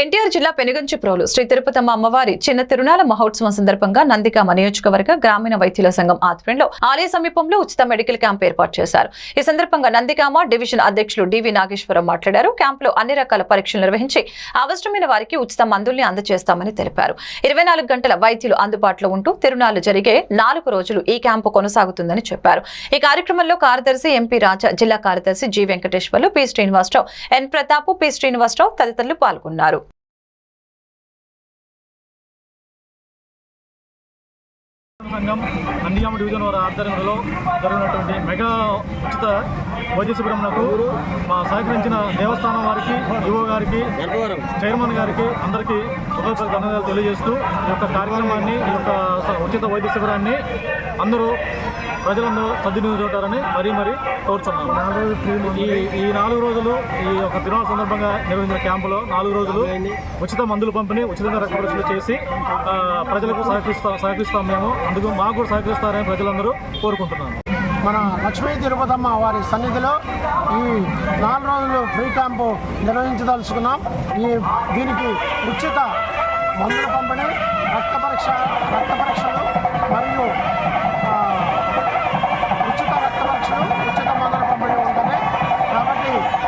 ఎన్టీఆర్ జిల్లా పెనుగంచిప్రోలు శ్రీ తిరుపతమ్మ అమ్మవారి చిన్న తిరునాల మహోత్సవం సందర్భంగా నందికామ నియోజకవర్గ గ్రామీణ వైద్యుల సంఘం ఆధ్వర్యంలో ఆలయ సమీపంలో ఉచిత మెడికల్ క్యాంప్ ఏర్పాటు చేశారు. ఈ సందర్భంగా నందికామ డివిజన్ అధ్యక్షులు డివి నాగేశ్వరం మాట్లాడారు. క్యాంపులో అన్ని రకాల పరీక్షలు నిర్వహించి అవసరమైన వారికి ఉచిత మందుల్ని అందజేస్తామని తెలిపారు. ఇరవై నాలుగు గంటల వైద్యులు అందుబాటులో ఉంటూ తిరునాలు జరిగే నాలుగు రోజులు ఈ క్యాంపు కొనసాగుతుందని చెప్పారు. ఈ కార్యక్రమంలో కార్యదర్శి ఎంపీ రాజా జిల్లా కార్యదర్శి G Venkateswarlu P Srinivasarao N Pratap P Srinivasarao తదితరులు పాల్గొన్నారు. సంఘం నందిగామ డివిజన్ వారి ఆధ్వర్యంలో జరిగినటువంటి మెగా ఉచిత వైద్య శిబిరంకు మా సహకరించిన దేవస్థానం వారికి ఈవో గారికి చైర్మన్ గారికి అందరికీ హృదయపూర్వక ధన్యవాదాలు తెలియజేస్తూ ఈ యొక్క కార్యక్రమాన్ని ఈ యొక్క ఉచిత వైద్య శిబిరాన్ని అందరూ ప్రజలందరూ సద్వినియోగించుకుంటారని మరీ మరీ కోరుచున్నాను ఈ ఈ నాలుగు రోజులు ఈ యొక్క తిరునాళ్ళ సందర్భంగా నిర్వహించిన క్యాంపులో నాలుగు రోజులు ఉచిత మందులు పంపిణీ ఉచితంగా రక్త పరీక్షలు చేసి ప్రజలకు సహకరిస్తా సహకరిస్తాం మేము. అందుకు మాకు కూడా సహకరిస్తారని ప్రజలందరూ కోరుకుంటున్నాను. మన లక్ష్మీ తిరుపతమ్మ వారి సన్నిధిలో ఈ నాలుగు రోజులు ఫ్రీ క్యాంపు నిర్వహించదలుచుకున్నాం. ఈ దీనికి ఉచిత మందుల పంపిణీ రక్త పరీక్ష రక్త పరీక్షలు మరియు Woo!